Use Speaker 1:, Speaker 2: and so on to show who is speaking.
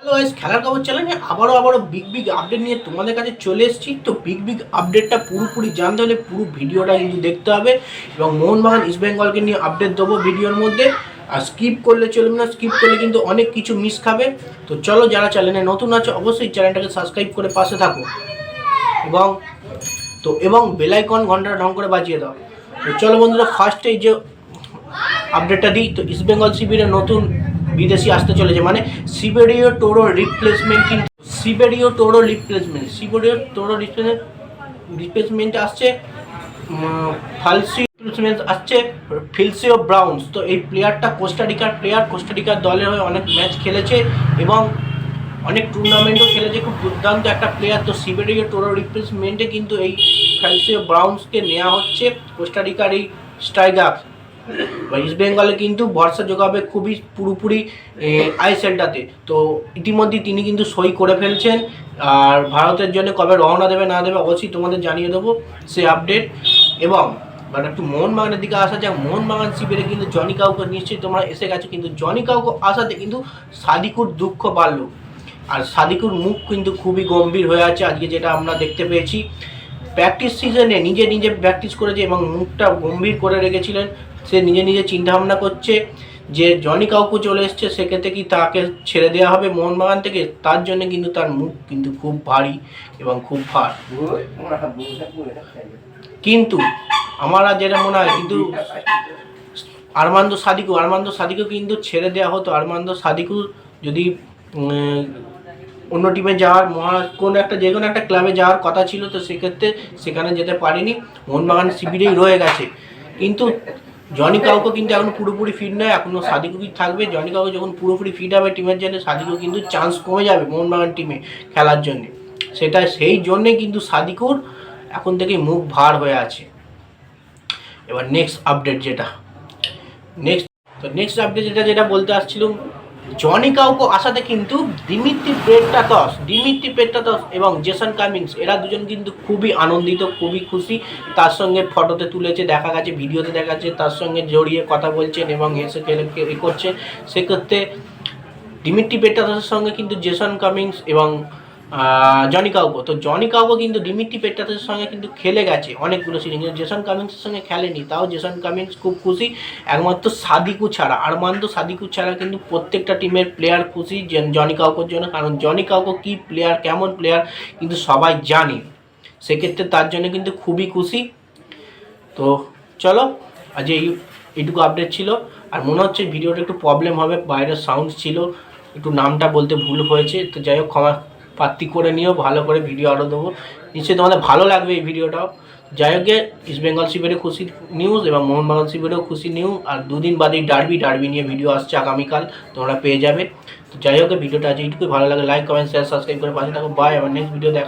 Speaker 1: Hello guys খেলার খবর চ্যানেলে আবারও আবারও বিগ বিগ আপডেট নিয়ে তোমাদের কাছে চলে এসেছি। তো বিগ বিগ আপডেটটা পুরোপুরি জানতে হলে পুরো ভিডিওটা কিন্তু দেখতে হবে এবং মোহনবাগান ইস্ট বেঙ্গলকে নিয়ে আপডেট দেবো ভিডিওর মধ্যে। আর স্কিপ করলে চলবে না স্কিপ করলে কিন্তু অনেক কিছু মিস খাবে। তো চলো যারা চ্যানেলে নতুন আছে, অবশ্যই চ্যানেলটাকে সাবস্ক্রাইব করে পাশে থাকো। এবং তো এবং বেলাইকন ঘন্টাটা ঢং করে বাজিয়ে দাও। তো চলো বন্ধুরা ফার্স্টে যে আপডেটটা দিই। তো ইস্ট বেঙ্গল শিবিরের নতুন বিদেশি আসতে চলেছে মানে সিবেরিও টোরো রিপ্লেসমেন্ট কিন্তু Siberio Toro replacement Siberio Toro replacement replacement আসছে ফালসি রিপ্লেসমেন্ট আসছে ফিলসিও ব্রাউন্স তো এই প্লেয়ারটা কোস্টারিকার প্লেয়ার কোস্টারিকার দলের হয়ে অনেক ম্যাচ খেলেছে এবং অনেক টুর্নামেন্টও খেলেছে, খুব দুর্দান্ত একটা প্লেয়ার তো সিবেরিও টোরো রিপ্লেসমেন্টে কিন্তু এই ফ্যালসিও ব্রাউন্সকে নেওয়া হচ্ছে কোস্টারিকার এই স্ট্রাইকার বা ইস্ট বেঙ্গলে কিন্তু ভরসা যোগাবে খুবই পুরোপুরি আইসেলটাতে। তো ইতিমধ্যে তিনি কিন্তু সই করে ফেলছেন। আর ভারতের জন্য কবে রওনা দেবে, না দেবে, অবশ্যই তোমাদের জানিয়ে দেবো সে আপডেট এবং মানে একটু মোহনবাগানের দিকে আসা যাক মোহনবাগান শিবিরে কিন্তু জনি কাউকে নিশ্চয়ই তোমরা এসে গেছো, কিন্তু জনি কাউকে আসাতে কিন্তু সাদিকুর দুঃখ বাড়লো। আর সাদিকুর মুখ কিন্তু খুবই গম্ভীর হয়ে আছে আজকে যেটা আমরা দেখতে পেয়েছি। প্র্যাকটিস সিজনে নিজে নিজে প্র্যাকটিস করেছে এবং মুখটা গম্ভীর করে রেখেছিলেন। সে নিজে নিজে চিন্তা ভাবনা করছে যে জনি কাউকু চলে এসছে, সেক্ষেত্রে কি তাকে ছেড়ে দেওয়া হবে মোহনবাগান থেকে? তার জন্য কিন্তু তার মুখ কিন্তু খুব ভারী এবং খুব ভার। কিন্তু আমার যেটা মনে হয়, কিন্তু আরমান্দ সাদিকু আরমান্দ সাদিকু কিন্তু ছেড়ে দেওয়া হতো। আরমান্দ সাদিকু যদি অন্য টিমে যাওয়ার, মহা কোনো একটা, যে কোনো একটা ক্লাবে যাওয়ার কথা ছিল, তো সেক্ষেত্রে সেখানে যেতে পারিনি। মোহনবাগান শিবিরেই রয়ে গেছে। কিন্তু জনি কাউকে কিন্তু এখন পুরোপুরি ফিট নয় এখনও সাদিকু কি থাকবে। জনি কাউকে যখন পুরোপুরি ফিট হবে টিমের জন্য সাদিকও কিন্তু চান্স কমে যাবে মোহনবাগান টিমে খেলার জন্য। সেটা সেই জন্যে কিন্তু সাদিকুর এখন থেকে মুখ ভার হয়ে আছে। এবার নেক্সট আপডেট যেটা। নেক্সট তো নেক্সট আপডেট যেটা যেটা বলতে আসছিলাম জনি কাউকে আসাতে কিন্তু দিমিত্রি পেট্টাতস দিমিত্রি পেট্টাতস এবং জেসন কামিংস, এরা দুজন কিন্তু খুবই আনন্দিত, খুবই খুশি। তার সঙ্গে ফটোতে তুলেছে, দেখা গেছে, ভিডিওতে দেখা যাচ্ছে তার সঙ্গে জড়িয়ে কথা বলছেন এবং এসে এ করছেন সেক্ষেত্রে দিমিত্রি পেট্টাতসের সঙ্গে কিন্তু জেসন কামিংস এবং জনি কাউকো তো জনি কাউকো কিন্তু দিমিত্রি পেট্টাতের সঙ্গে কিন্তু খেলে গেছে। অনেকগুলো সিরিজ জেসন কামিংসের সঙ্গে খেলেনি। তাও জেসন কামিংস খুব খুশি। একমাত্র সাদিকু ছাড়া। আর আরমান্দ সাদিকু ছাড়া কিন্তু প্রত্যেকটা টিমের প্লেয়ার খুশি জনি কাউকোর জন্য। কারণ জনি কাউকো কী প্লেয়ার কেমন প্লেয়ার কিন্তু সবাই জানে। সেক্ষেত্রে তার জন্য কিন্তু খুবই খুশি। তো চলো, আজ এই এইটুকু আপডেট ছিল। আর মনে হচ্ছে ভিডিওটা একটু প্রবলেম হবে। বাইরের সাউন্ড ছিল। একটু নামটা বলতে ভুল হয়েছে। তো যাই হোক, ক্ষমা প্রার্থী করে নিও, ভালো করে ভিডিও আরও দেবো। নিশ্চয়ই তোমাদের ভালো লাগবে এই ভিডিওটাও যাই হোক ইস্ট বেঙ্গল শিবিরে খুশি নিউজ এবং মোহনবাগান শিবিরেও খুশি নিউজ আর দুদিন বাদেই ডারবি ডারবি নিয়ে ভিডিও আসছে আগামীকাল, তোমরা পেয়ে যাবে। তো যাই হোক ভিডিওটা আজ এইটুকুই। ভালো লাগে লাইক কমেন্ট শেয়ার সাবস্ক্রাইব করে পাশে থাকো। বাই আমার নেক্সট ভিডিও দেখা